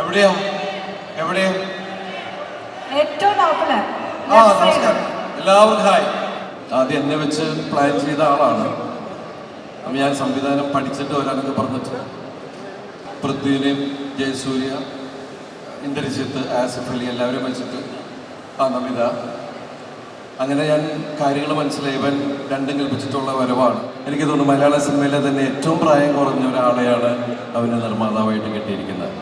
എവിടെയാ? എവിടെയോ? ഏറ്റവും ആ നമസ്കാരം. എല്ലാവർക്കും ഹായ്. ആദ്യം എന്നെ വെച്ച് പ്ലാൻ ചെയ്ത ആളാണ്. അപ്പം ഞാൻ സംവിധാനം പഠിച്ചിട്ട് വരാനൊക്കെ പറഞ്ഞിട്ട് പൃഥ്വിനെയും ജയസൂര്യ ഇന്ദ്രജിത്ത് ആസിഫ് അലി എല്ലാവരെയും വെച്ചിട്ട് ആ നമിത. അങ്ങനെ ഞാൻ കാര്യങ്ങൾ മനസ്സിലായി. ഇവൻ രണ്ടും കൽപ്പിച്ചിട്ടുള്ള വരവാണ്. എനിക്ക് തോന്നുന്നു മലയാള സിനിമയിലെ തന്നെ ഏറ്റവും പ്രായം കുറഞ്ഞ ഒരാളെയാണ് അവന് നിർമ്മാതാവായിട്ട് കിട്ടിയിരിക്കുന്നത്.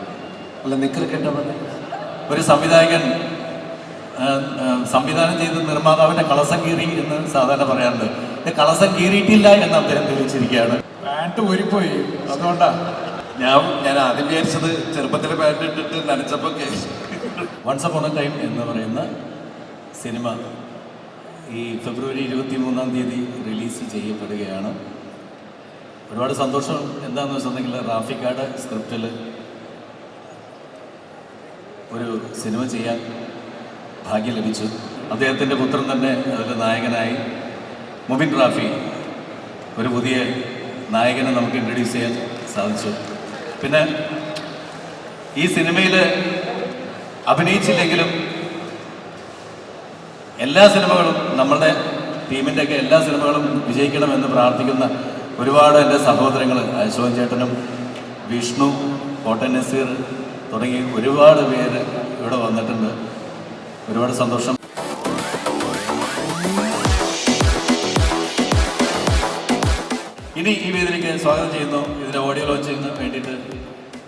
അല്ല നിക്കർ കേട്ടവനെ ഒരു സംവിധായകൻ സംവിധാനം ചെയ്ത് നിർമ്മാതാവിന്റെ കളസം കീറി എന്ന് സാധാരണ പറയാറുണ്ട്. ഇത് കളസം കീറിയിട്ടില്ല എന്ന് അദ്ദേഹം തെളിയിച്ചിരിക്കുകയാണ്. പാന്റ് ഊരിപ്പോയി. അതുകൊണ്ടാ. ഞാൻ ഞാൻ ആദ്യം വിചാരിച്ചത് ചെറുപ്പത്തിൽ പാന്റ് ഇട്ടിട്ട് നനച്ചപ്പോ വൺസ് അപ്പോൺ എ ടൈം എന്ന് പറയുന്ന സിനിമ. ഈ ഫെബ്രുവരി ഇരുപത്തി മൂന്നാം തീയതി റിലീസ് ചെയ്യപ്പെടുകയാണ്. ഒരുപാട് സന്തോഷം എന്താണെന്ന് വെച്ചിട്ടുണ്ടെങ്കിൽ റാഫിക്കാട് സ്ക്രിപ്റ്റിൽ ഒരു സിനിമ ചെയ്യാൻ ഭാഗ്യം ലഭിച്ചു. അദ്ദേഹത്തിന്റെ പുത്രൻ തന്നെ അതിൽ നായകനായി. മുബിൻ റാഫി ഒരു പുതിയ നായകനെ നമുക്ക് ഇൻട്രൊഡ്യൂസ് ചെയ്യാൻ സാധിച്ചു. പിന്നെ ഈ സിനിമയിൽ അഭിനയിച്ചില്ലെങ്കിലും എല്ലാ സിനിമകളും നമ്മളുടെ ടീമിന്റെയൊക്കെ എല്ലാ സിനിമകളും വിജയിക്കണമെന്ന് പ്രാർത്ഥിക്കുന്ന ഒരുപാട് എന്റെ സഹോദരങ്ങൾ അശോകൻ ചേട്ടനും വിഷ്ണു കോട്ടൻ നസീർ തുടങ്ങി ഒരുപാട് പേര് ഇവിടെ വന്നിട്ടുണ്ട്. ഒരുപാട് സന്തോഷം. ഇനി ഈ വേദിയിലേക്ക് സ്വാഗതം ചെയ്യുന്നു. ഇതിന്റെ ഓഡിയോ ലോഞ്ചിന് വേണ്ടിയിട്ട്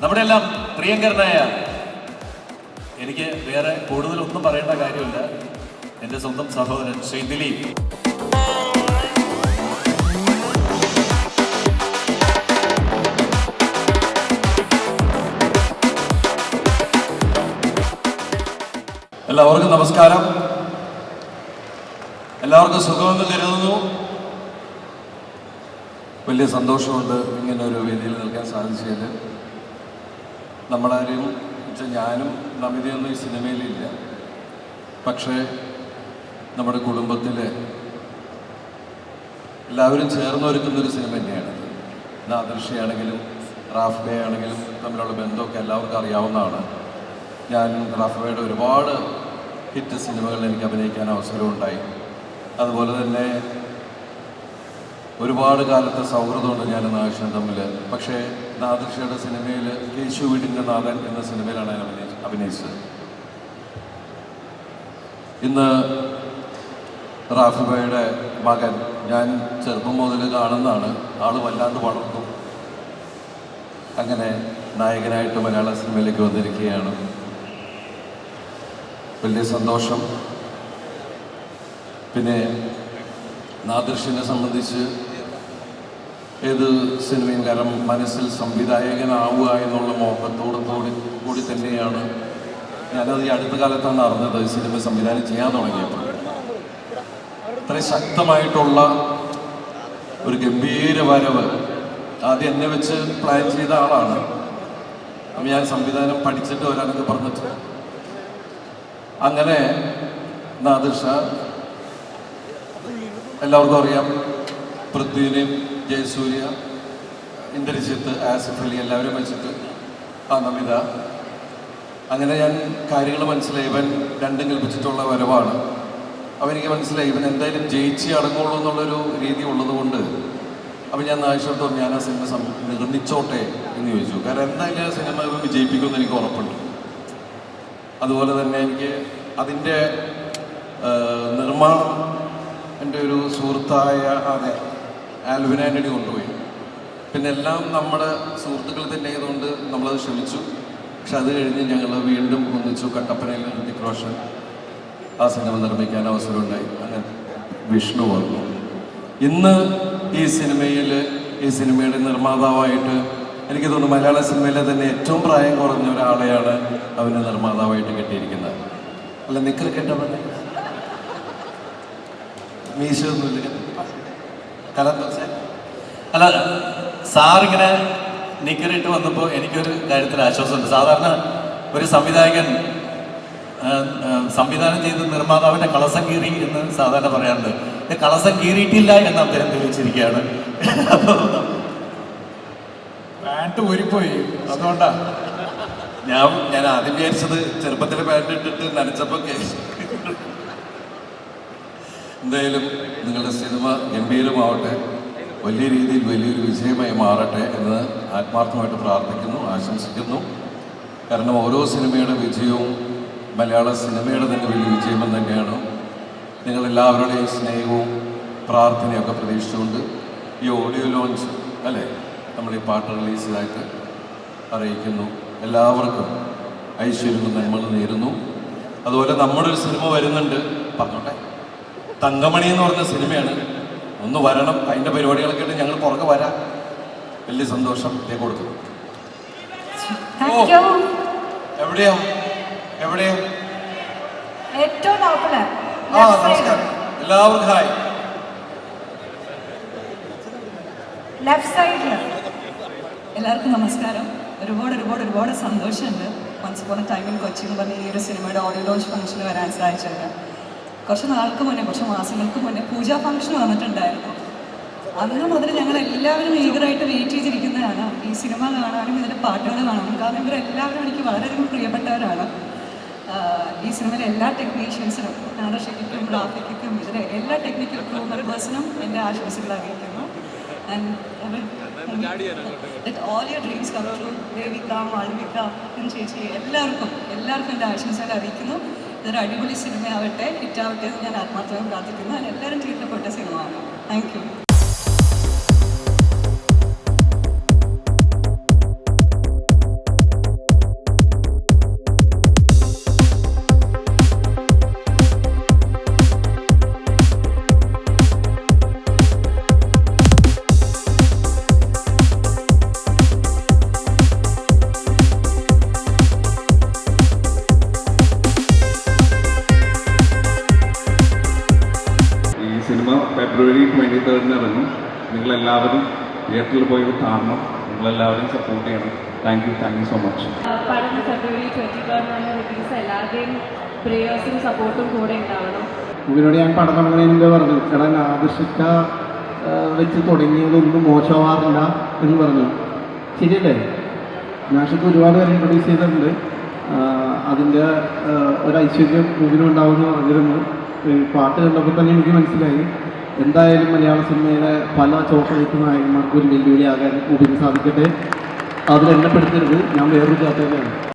നമ്മുടെ എല്ലാം പ്രിയങ്കരനായ എനിക്ക് വേറെ കൂടുതലൊന്നും പറയേണ്ട കാര്യമില്ല. എന്റെ സ്വന്തം സഹോദരൻ ശ്രീ ദിലീപ് എല്ലാവർക്കും നമസ്കാരം. എല്ലാവർക്കും സുഖമെന്ന് കരുതുന്നു. വലിയ സന്തോഷമുണ്ട് ഇങ്ങനെ ഒരു വേദിയിൽ നിൽക്കാൻ സാധിച്ചതിൽ നമ്മളാരും ഞാനും നമിതയൊന്നും ഈ സിനിമയിലില്ല. പക്ഷേ നമ്മുടെ കുടുംബത്തിലെ എല്ലാവരും ചേർന്ന് ഒരുക്കുന്ന ഒരു സിനിമ തന്നെയാണ്. നാദർഷയാണെങ്കിലും റാഫ് ബേ ആണെങ്കിലും തമ്മിലുള്ള ബന്ധമൊക്കെ എല്ലാവർക്കും അറിയാവുന്നതാണ്. ഞാൻ റാഫ്ബേയുടെ ഒരുപാട് ഹിറ്റ് സിനിമകളിൽ എനിക്ക് അഭിനയിക്കാൻ അവസരമുണ്ടായി. അതുപോലെ തന്നെ ഒരുപാട് കാലത്തെ സൗഹൃദമുണ്ട് ഞാൻ നാഗേഷൻ തമ്മിൽ പക്ഷേ നാദൃഷയുടെ സിനിമയിൽ കേശു വീടിന്റെ നാഥൻ എന്ന സിനിമയിലാണ് ഞാൻ അഭിനയിച്ചത്. ഇന്ന് റാഫിബയുടെ മകൻ. ഞാൻ ചെറുപ്പം മുതൽ കാണുന്നതാണ്. ആൾ വല്ലാണ്ട് വളർന്നു. അങ്ങനെ നായകനായിട്ട് മലയാള സിനിമയിലേക്ക് വന്നിരിക്കുകയാണ്. വലിയ സന്തോഷം. പിന്നെ നാദൃശ്യനെ സംബന്ധിച്ച് ഏത് സിനിമയും കാരണം മനസ്സിൽ സംവിധായകനാവുക എന്നുള്ള മോഹത്തോട് കൂടി കൂടി തന്നെയാണ് ഞാനത് ഈ അടുത്ത കാലത്താണ് അറിഞ്ഞത്. സിനിമ സംവിധാനം ചെയ്യാൻ തുടങ്ങിയപ്പോൾ. അത്ര ശക്തമായിട്ടുള്ള ഒരു ഗംഭീര വരവ് ആദ്യം എന്നെ വെച്ച് പ്ലാൻ ചെയ്ത ആളാണ്. അപ്പം ഞാൻ സംവിധാനം പഠിച്ചിട്ട് വരാനൊക്കെ പറഞ്ഞിട്ട്. അങ്ങനെ നാദിർഷ എല്ലാവർക്കും അറിയാം. പൃഥ്വിനെയും ജയസൂര്യ ഇന്ദ്രജിത്ത് ആസിഫ് അലി എല്ലാവരും വെച്ചിട്ട് ആ നമിത. അങ്ങനെ ഞാൻ കാര്യങ്ങൾ മനസ്സിലായി. ഇവൻ രണ്ടും കൽപ്പിച്ചിട്ടുള്ള വരവാണ്. അപ്പം എനിക്ക് മനസ്സിലായി ഇവൻ എന്തായാലും ജയിച്ചേ അടങ്ങുള്ളൂ എന്നുള്ളൊരു രീതി ഉള്ളതുകൊണ്ട് അപ്പം ഞാൻ നാശത്തോ ഞാൻ ആ സിനിമ നിർമ്മിച്ചോട്ടെ എന്ന് ചോദിച്ചു. കാരണം എന്തായാലും ആ സിനിമ വിജയിപ്പിക്കുമെന്ന് എനിക്ക് ഉറപ്പുണ്ട്. അതുപോലെ തന്നെ എനിക്ക് അതിന്റെ നിർമ്മാണം എന്റെ ഒരു സുഹൃത്തായ അതെ ആൽവിൻ ആന്റണി കൊണ്ടുപോയി. പിന്നെ എല്ലാം നമ്മുടെ സുഹൃത്തുക്കൾ തന്നെ ആയതുകൊണ്ട് നമ്മളത് ക്ഷമിച്ചു. പക്ഷെ അത് കഴിഞ്ഞ് ഞങ്ങൾ വീണ്ടും ഒന്നിച്ചു കട്ടപ്പനയിൽ ഋതിക് റോഷൻ ആ സിനിമ നിർമ്മിക്കാൻ അവസരമുണ്ടായി. അങ്ങനെ വിഷ്ണു വന്നു. ഇന്ന് ഈ സിനിമയിൽ ഈ സിനിമയുടെ നിർമ്മാതാവായിട്ട് എനിക്ക് തോന്നുന്നു മലയാള സിനിമയിലെ തന്നെ ഏറ്റവും പ്രായം കുറഞ്ഞ ഒരാളെയാണ് അവന് നിർമ്മാതാവായിട്ട് കിട്ടിയിരിക്കുന്നത്. അല്ല നിക്കർ കേട്ടവനെ? മീശൊന്നുമില്ല അല്ല സാറിങ്ങനെ നിക്കറിട്ട് വന്നപ്പോൾ എനിക്കൊരു കാര്യത്തിൽ ആശ്വാസമുണ്ട് സാധാരണ ഒരു സംവിധായകൻ സംവിധാനം ചെയ്ത നിർമ്മാതാവിന്റെ കളസം കീറി എന്ന് സാധാരണ പറയാറുണ്ട്. ഇത് കളസം കീറിയിട്ടില്ല എന്ന് അദ്ദേഹം തെളിയിച്ചിരിക്കുകയാണ് പാന്റ് ഊരിപ്പോയി. അതുകൊണ്ടാ. ഞാൻ ഞാൻ ആദ്യം വിചാരിച്ചത് ചെറുപ്പത്തിൽ പാന്റ് ഇട്ടിട്ട് നനച്ചപ്പോ എന്തായാലും നിങ്ങളുടെ സിനിമ ഗംഭീരമാവട്ടെ. വലിയ രീതിയിൽ വലിയൊരു വിജയമായി മാറട്ടെ എന്ന് ആത്മാർത്ഥമായിട്ട് പ്രാർത്ഥിക്കുന്നു ആശംസിക്കുന്നു. കാരണം ഓരോ സിനിമയുടെ വിജയവും മലയാള സിനിമയുടെ തന്നെ വലിയ വിജയമെന്ന് തന്നെയാണ് നിങ്ങളെല്ലാവരുടെയും സ്നേഹവും പ്രാർത്ഥനയൊക്കെ പ്രതീക്ഷിച്ചുകൊണ്ട് ഈ ഓഡിയോ ലോഞ്ച് അല്ലേ? നമ്മൾ ഈ പാട്ട് റിലീസായിട്ട് അറിയിക്കുന്നു. എല്ലാവർക്കും ഐശ്വര്യവും നന്മകൾ നേരുന്നു. അതുപോലെ നമ്മുടെ ഒരു സിനിമ വരുന്നുണ്ട്. പറഞ്ഞോട്ടെ. തങ്കമണി എന്ന് പറഞ്ഞ സിനിമയാണ്. ഒന്ന് വരണം. അതിന്റെ പരിപാടികളൊക്കെ ആയിട്ട് ഞങ്ങൾ പുറകെ വരാം. വലിയ സന്തോഷം. കൊടുക്കും കൊടുക്കുന്നു താങ്ക് എവിടെയാ ഏറ്റവും ടോപ്പിൽ ആ നമസ്കാരം. എല്ലാവർക്കും ഹായ്. ലെഫ്റ്റ് സൈഡിൽ എല്ലാവർക്കും നമസ്കാരം. ഒരുപാട് ഒരുപാട് ഒരുപാട് സന്തോഷമുണ്ട്. വൺസ് പോണ ടൈമിൽ കൊച്ചി എന്ന് പറഞ്ഞ ഈ ഒരു സിനിമയുടെ ഓഡിയോ ലോഞ്ച് ഫംഗ്ഷന് വരാൻ സാധിച്ചത് കുറച്ച് നാൾക്ക് മുന്നേ കുറച്ച് മാസങ്ങൾക്ക് മുന്നേ പൂജാ ഫംഗ്ഷൻ വന്നിട്ടുണ്ടായിരുന്നു. അന്ന് മുതൽ ഞങ്ങൾ എല്ലാവരും ഈഗറായിട്ട് വെയിറ്റ് ചെയ്തിരിക്കുന്നതാണ്. ഈ സിനിമ കാണാനും ഇതിന്റെ പാട്ടുകൾ കാണാനും. കാരണം ഇവരെല്ലാവരും എനിക്ക് വളരെയധികം പ്രിയപ്പെട്ടവരാണ്. ഈ സിനിമയിലെ എല്ലാ ടെക്നീഷ്യൻസിനും നാടശക്തിക്കും ഗ്രാഫിക്കും ഇതിലെ എല്ലാ ടെക്നിക്കൽ ക്രൂ മെമ്പേഴ്സിനും എന്റെ ആശംസകൾ അറിയിക്കുന്നു. And all your dreams come true. Devika Malavika ചേച്ചി എല്ലാവർക്കും എല്ലാവർക്കും എന്റെ ആശംസകൾ അറിയിക്കുന്നു. ഇതൊരു അടിപൊളി സിനിമയാവട്ടെ ഹിറ്റാവട്ടെ എന്ന് ഞാൻ ആത്മാർത്ഥമായി പ്രാർത്ഥിക്കുന്നു. എല്ലാവരും ചീട്ടപ്പെട്ട സിനിമയാണ് thank you cinema February twenty തേർഡിന് ഇറങ്ങും. നിങ്ങളെല്ലാവരും തിയേറ്ററിൽ പോയി കാണണം. നിങ്ങളെല്ലാവരും സപ്പോർട്ട് ചെയ്യണം. Thank you thank you so much പടം ഫെബ്രുവരി ട്വന്റി തേർഡിനാണ് റിലീസ് എല്ലാവരുടെയും പ്രേയേഴ്സും സപ്പോർട്ടും കൂടെ ഉണ്ടാവണം. ഇവരോട് ഞാൻ പടം തുടങ്ങുന്നതിന് പറഞ്ഞു എടാ ആകർഷിക്ക വെച്ച് തുടങ്ങിയതൊന്നും മോശമാവാറില്ല എന്ന് പറഞ്ഞു. ശരിയല്ലേ? നാഷിക്ക് ഒരുപാട് പേര് ഇൻട്രൊഡ്യൂസ് ചെയ്തിട്ടുണ്ട്. അതിന്റെ ഒരു ഐശ്വര്യം മൂവിനുണ്ടാവുമെന്ന് പറഞ്ഞിരുന്നു. പാട്ട് കണ്ടപ്പോൾ തന്നെ എനിക്ക് മനസ്സിലായി. എന്തായാലും മലയാള സിനിമയുടെ പല ചോക്ലേറ്റ് നായകന്മാർക്കും ഒരു വെല്ലുവിളിയാകാൻ മുമ്പിന് സാധിക്കട്ടെ. അതിൽ എണ്ണപ്പെടുത്തരുത് ഞാൻ വേറൊരു ജാത്തകയാണ്